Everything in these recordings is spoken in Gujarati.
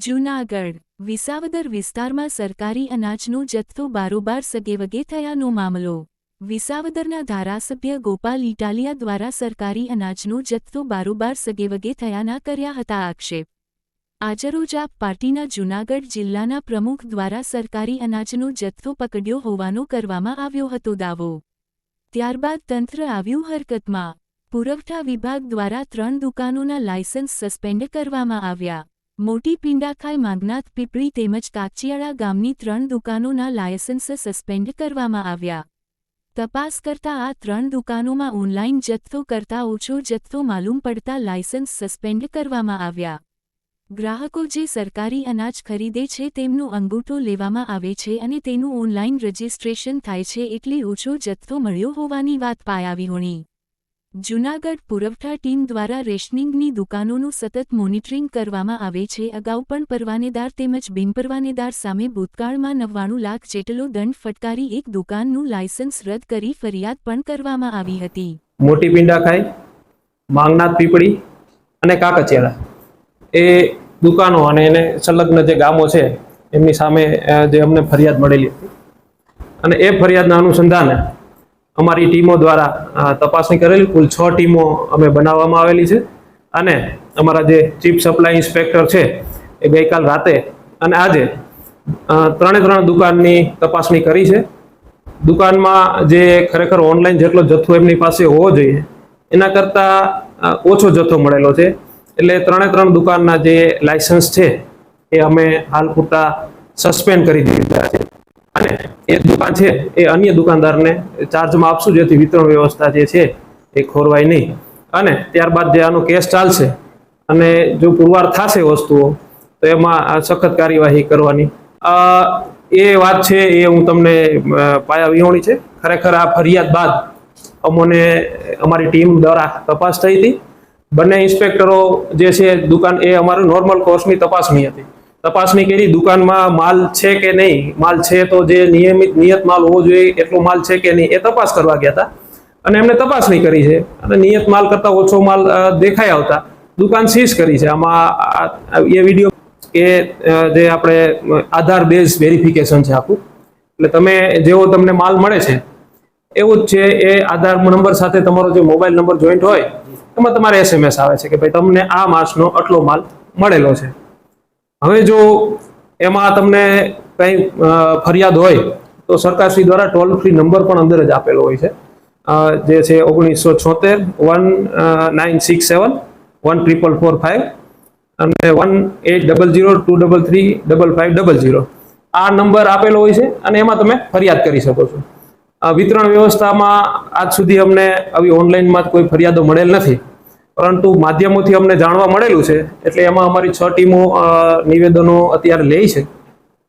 જૂનાગઢ, વિસાવદર વિસ્તારમાં સરકારી અનાજનો જથ્થો બારોબાર સગેવગે થયાનો મામલો. વિસાવદરના ધારાસભ્ય ગોપાલ ઇટાલિયા દ્વારા સરકારી અનાજનો જથ્થો બારોબાર સગેવગે થયાના કર્યા હતા આક્ષેપ. આજરોજ આપ પાર્ટીના જૂનાગઢ જિલ્લાના પ્રમુખ દ્વારા સરકારી અનાજનો જથ્થો પકડ્યો હોવાનો કરવામાં આવ્યો હતો દાવો. ત્યારબાદ તંત્ર આવ્યું હરકતમાં. પુરવઠા વિભાગ દ્વારા ત્રણ દુકાનોના લાયસન્સ સસ્પેન્ડ કરવામાં આવ્યા. મોટી પિંડાખાઈ માંગનાથ પીપળી તેમજ કાકચિયાળા ગામની ત્રણ દુકાનોના લાયસન્સ સસ્પેન્ડ કરવામાં આવ્યા. તપાસ કરતા આ ત્રણ દુકાનોમાં ઓનલાઈન જથ્થો કરતા ઓછો જથ્થો માલુમ પડતા લાયસન્સ સસ્પેન્ડ કરવામાં આવ્યા. ગ્રાહકો જે સરકારી અનાજ ખરીદે છે તેમનો અંગૂઠો લેવામાં આવે છે અને તેનું ઓનલાઈન રજિસ્ટ્રેશન થાય છે એટલે ઓછો જથ્થો મળ્યો હોવાની વાત પાયાવી હોણી જૂનાગઢ પુરવઠા ટીમ દ્વારા રેશનિંગની દુકાનોનું સતત મોનિટરિંગ કરવામાં આવે છે. અગાઉ પણ પરવાનેદાર તેમજ બિનપરવાનેદાર સામે ભૂતકાળમાં નવ્વાણું લાખ જેટલો દંડ ફટકારી એક દુકાનનું લાયસન્સ રદ કરી ફરિયાદ પણ કરવામાં આવી હતી. મોટી પિંડાખાઈ, માંગનાથ પીપળી અને કાકચિયાળા એ દુકાનો અને એને સંલગ્ન જે ગામો છે, એમની સામે જે અમને ફરિયાદ મળેલી હતી. અને એ ફરિયાદના અનુસંધાને અમારી ટીમો દ્વારા તપાસણી કરેલી. કુલ છ ટીમો અમે બનાવવામાં આવેલી છે. અને અમારા જે ચીફ સપ્લાય ઇન્સ્પેક્ટર છે, એ ગઈકાલ રાતે અને આજે ત્રણે ત્રણ દુકાનની તપાસણી કરી છે. દુકાનમાં જે ખરેખર ઓનલાઈન જેટલો જથ્થો એમની પાસે હોવો જોઈએ, એના કરતાં ઓછો જથ્થો મળેલો છે. એટલે ત્રણે ત્રણ દુકાનના જે લાયસન્સ છે, એ અમે હાલ પૂરતા સસ્પેન્ડ કરી દીધા છે. એ દુકાન છે, એ અન્ય દુકાનદારને ચાર્જમાં આપશું, જેથી વિતરણ વ્યવસ્થા જે છે, એ ખોરવાય નહીં. અને ત્યારબાદ જે આનો કેસ ચાલશે, અને જો પુરવાર થશે વસ્તુઓ, તો એમાં સખત કાર્યવાહી કરવાની. એ વાત છે, એ હું તમને પાયા વિહોણી છે. ખરેખર આ ફરિયાદ બાદ અમોને અમારી ટીમ દ્વારા તપાસ થઈ હતી. બંને ઇન્સ્પેક્ટરો જે છે, દુકાન, એ અમારું નોર્મલ કોર્સની તપાસણી હતી. તપાસણી કરી, દુકાનમાં માલ છે કે નહીં? માલ છે તો જે નિયમિત નિયત માલ હોવો જોઈએ, એટલો માલ છે કે નહીં એ તપાસ કરવા ગયા હતા. અને એમને તપાસણી કરી છે. અને નિયત માલ કરતાં ઓછો માલ દેખાઈ આવતા. દુકાન સીઝ કરી છે. આમાં એ વીડિયો કે જે આપણે આધાર બેઝ વેરિફિકેશન છે આખું. એટલે તમે, જેવો તમને માલ મળે છે, એવું જ છે એ આધાર નંબર સાથે તમારો જે મોબાઈલ નંબર જોઈન્ટ હોય, એમાં તમારે એસએમએસ આવે છે કે ભાઈ તમને આ માસનો આટલો માલ મળેલો છે. હવે જો એમાં તમને કંઈ ફરિયાદ હોય, તો સરકારશ્રી દ્વારા ટોલ ફ્રી નંબર પણ અંદર જ આપેલો હોય છે. જે છે ઓગણીસો છોતેર, one nine six seven, one triple four five અને one eight double zero two double three double five double zero આ નંબર આપેલો હોય છે અને એમાં તમે ફરિયાદ કરી શકો છો. વિતરણ વ્યવસ્થામાં આજ સુધી અમને આવી ઓનલાઈનમાં કોઈ ફરિયાદો મળેલ નથી. પરંતુ માધ્યમોથી અમને જાણવા મળેલું છે એટલે એમાં અમારી છ ટીમો નિવેદનો અત્યારે લે છે.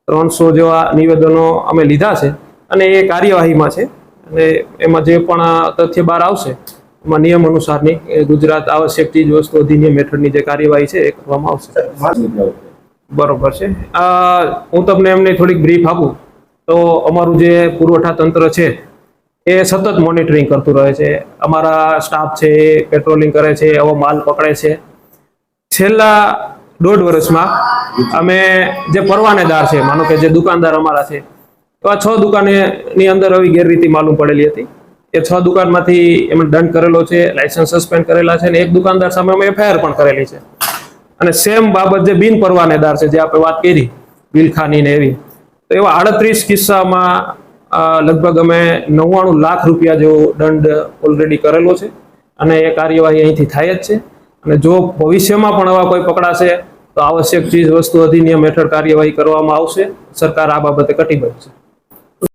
ત્રણસો જેવા નિવેદનો અમે લીધા છે અને એ કાર્યવાહીમાં છે. અને એમાં જે પણ તથ્ય બહાર આવશે એમાં નિયમ અનુસારની ગુજરાત આવશ્યક ચીજ વસ્તુ અધિનિયમ હેઠળની જે કાર્યવાહી છે એ કરવામાં આવશે. બરોબર છે. હું તમને એમને થોડીક બ્રીફ આપું. તો અમારું જે પુરવઠા તંત્ર છે એ સતત મોનિટરિંગ કરતું રહે છે. અમારા સ્ટાફ છે એ પેટ્રોલિંગ કરે છે, એવો માલ પકડે છે. છેલ્લા દોઢ વર્ષમાં અમે જે પરવાનેદાર છે, માનો કે જે દુકાનદાર અમારા છે, એવા છ દુકાનેની અંદર આવી ગેરરીતિ માલુમ પડેલી હતી. એ છ દુકાનમાંથી એમણે દંડ કરેલો છે લાયસન્સ સસ્પેન્ડ કરેલા છે અને એક દુકાનદાર સામે અમે એફઆઈઆર પણ કરેલી છે. અને સેમ બાબત જે બિન પરવાનેદાર છે, જે આપણે વાત કરી બિલખાની ને એવી. તો એવા આડત્રીસ કિસ્સામાં લગભગ અમે નવ્વાણું લાખ રૂપિયા જેવો દંડ ઓલરેડી કરેલો છે અને એ કાર્યવાહી અહીંથી થાય જ છે. અને જો ભવિષ્યમાં પણ આવા કોઈ પકડાશે, તો આવશ્યક ચીજ વસ્તુ અધિનિયમ હેઠળ કાર્યવાહી કરવામાં આવશે. સરકાર આ બાબતે કટિબદ્ધ છે.